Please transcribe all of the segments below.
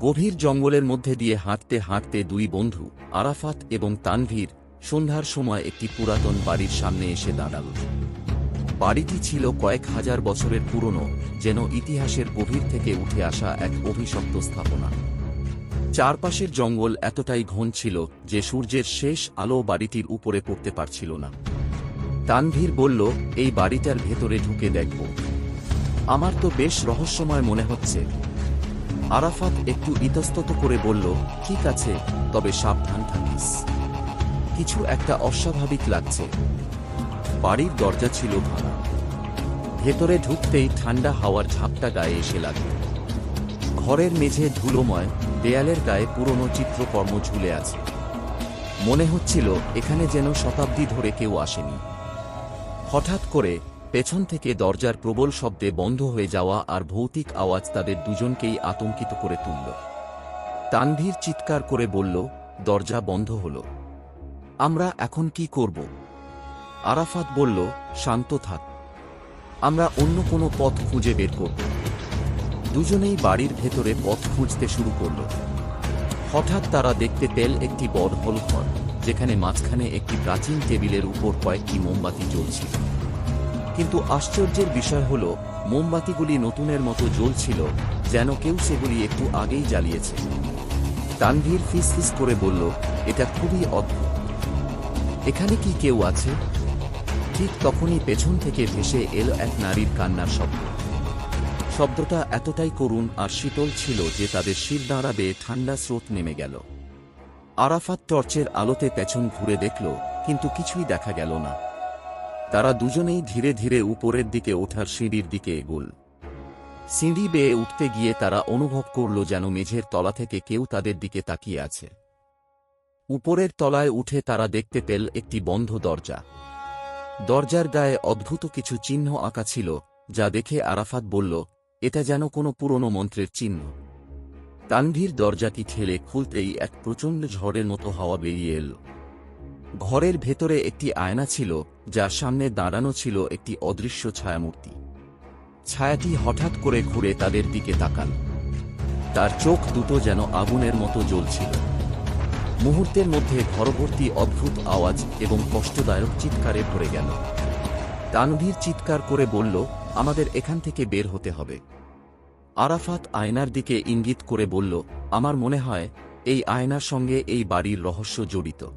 গভীর জঙ্গলের মধ্যে দিয়ে হাঁটতে হাঁটতে দুই বন্ধু, আরাফাত এবং তানভীর, সন্ধ্যার সময় একটি পুরাতন বাড়ির সামনে এসে দাঁড়াল। বাড়িটি ছিল কয়েক হাজার বছরের পুরনো, যেন ইতিহাসের গভীর থেকে উঠে আসা এক অভিশপ্ত স্থাপনা। চারপাশের জঙ্গল এতটাই ঘন ছিল যে সূর্যের শেষ আলো বাড়িটির উপরে পড়তে পারছিল না। তানভীর বলল, এই বাড়িটার ভেতরে ঢুকে দেখব। আমার তো বেশ রহস্যময় মনে হচ্ছে। আরাফাত একটু ইতস্তত করে বলল, ঠিক আছে, তবে সাবধান থাকিস। কিছু একটা অস্বাভাবিক লাগছে। বাড়ির দরজা ছিল ভাঙা। ভেতরে ঢুকতেই ঠান্ডা হাওয়ার ঝাপটা গায়ে এসে লাগল ঘরের মেঝে ধুলোময় দেয়ালের গায়ে পুরনো চিত্রকর্ম ঝুলে আছে। মনে হচ্ছিল এখানে যেন শতাব্দী ধরে কেউ আসেনি। হঠাৎ করে পেছন থেকে দরজার প্রবল শব্দে বন্ধ হয়ে যাওয়া আর ভৌতিক আওয়াজ তাদের দুজনকেই আতঙ্কিত করে তুলল। তানভীর চিৎকার করে বলল, দরজা বন্ধ হল। আমরা এখন কি করব? আরাফাত বলল, শান্ত থাক। আমরা অন্য কোনো পথ খুঁজে বের করব। দুজনেই বাড়ির ভেতরে পথ খুঁজতে শুরু করল। হঠাৎ তারা দেখতে পেল একটি বড় হল ঘর যেখানে মাঝখানে একটি প্রাচীন টেবিলের উপর কয়েকটি মোমবাতি জ্বলছিল। কিন্তু আশ্চর্যের বিষয় হল, মোমবাতিগুলি নতুনের মতো জ্বলছিল, যেন কেউ সেগুলি একটু আগেই জ্বালিয়েছে। তানভীর ফিস ফিস করে বলল, এটা খুবই অদ্ভুত। এখানে কি কেউ আছে? ঠিক তখনই পেছন থেকে ভেসে এলো এক নারীর কান্নার শব্দ। শব্দটা এতটাই করুণ আর শীতল ছিল যে তাদের শির দাঁড়া বেয়ে ঠান্ডা স্রোত নেমে গেল। আরাফাত টর্চের আলোতে পেছন ঘুরে দেখল, কিন্তু কিছুই দেখা গেল না। তারা দুজনেই ধীরে ধীরে উপরের দিকে ওঠার সিঁড়ির দিকে এগোল। সিঁড়ি বেয়ে উঠতে গিয়ে তারা অনুভব করল যেন মেঝের তলা থেকে কেউ তাদের দিকে তাকিয়ে আছে। উপরের তলায় উঠে তারা দেখতে পেল একটি বন্ধ দরজা। দরজার গায়ে অদ্ভুত কিছু চিহ্ন আঁকা ছিল, যা দেখে আরাফাত বলল এটা যেন কোনো পুরনো মন্ত্রের চিহ্ন। তানভীর দরজাটি ঠেলে খুলতেই এক প্রচণ্ড ঝড়ের মতো হাওয়া বেরিয়ে এল। ঘরের ভেতরে একটি আয়না ছিল, যার সামনে দাঁড়ানো ছিল একটি অদৃশ্য ছায়ামূর্তি। ছায়াটি হঠাৎ করে ঘুরে তাদের দিকে তাকাল। তার চোখ দুটো যেন আগুনের মতো জ্বলছিল। মুহূর্তের মধ্যে ঘরভর্তি অদ্ভুত আওয়াজ এবং কষ্টদায়ক চিৎকারে ভরে গেল। তানভীর চিৎকার করে বলল, আমাদের এখান থেকে বের হতে হবে। আরাফাত আয়নার দিকে ইঙ্গিত করে বলল, আমার মনে হয়, এই আয়নার সঙ্গে এই বাড়ির রহস্য জড়িত।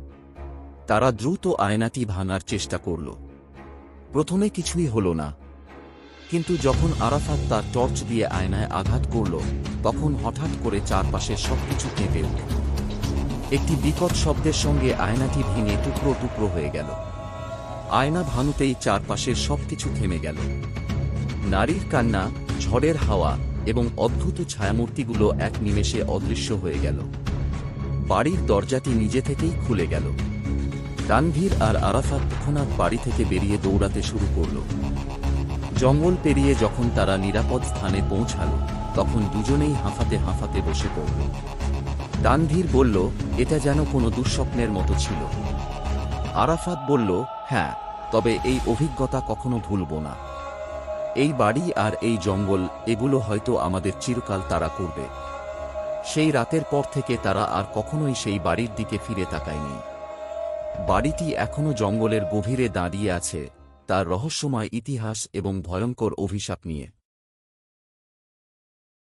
তারা দ্রুত আয়নাটি ভাঙার চেষ্টা করল। প্রথমে কিছুই হল না। কিন্তু যখন আরাফাত তার টর্চ দিয়ে আয়নায় আঘাত করল, তখন হঠাৎ করে চারপাশের সবকিছু কেঁপে উঠল। একটি বিকট শব্দের সঙ্গে আয়নাটি ভেঙে টুকরো টুকরো হয়ে গেল। আয়না ভাঙতেই চারপাশের সবকিছু থেমে গেল। নারীর কান্না, ঝড়ের হাওয়া এবং অদ্ভুত ছায়ামূর্তিগুলো এক নিমেষে অদৃশ্য হয়ে গেল। বাড়ির দরজাটি নিজে থেকেই খুলে গেল। তানভীর আর আরাফাত তৎক্ষণাৎ বাড়ি থেকে বেরিয়ে দৌড়াতে শুরু করল। জঙ্গল পেরিয়ে যখন তারা নিরাপদ স্থানে পৌঁছাল, তখন দুজনেই হাঁফাতে হাঁফাতে বসে পড়ল। তানভীর বলল, এটা যেন কোনো দুঃস্বপ্নের মতো ছিল। আরাফাত বলল হ্যাঁ। তবে এই অভিজ্ঞতা কখনো ভুলব না। এই বাড়ি আর এই জঙ্গল, এগুলো হয়তো আমাদের চিরকাল তারা করবে। সেই রাতের পর থেকে তারা আর কখনোই সেই বাড়ির দিকে ফিরে তাকায়নি। বাড়িটি এখনও জঙ্গলের গভীরে দাঁড়িয়ে আছে, তার রহস্যময় ইতিহাস এবং ভয়ঙ্কর অভিশাপ নিয়ে।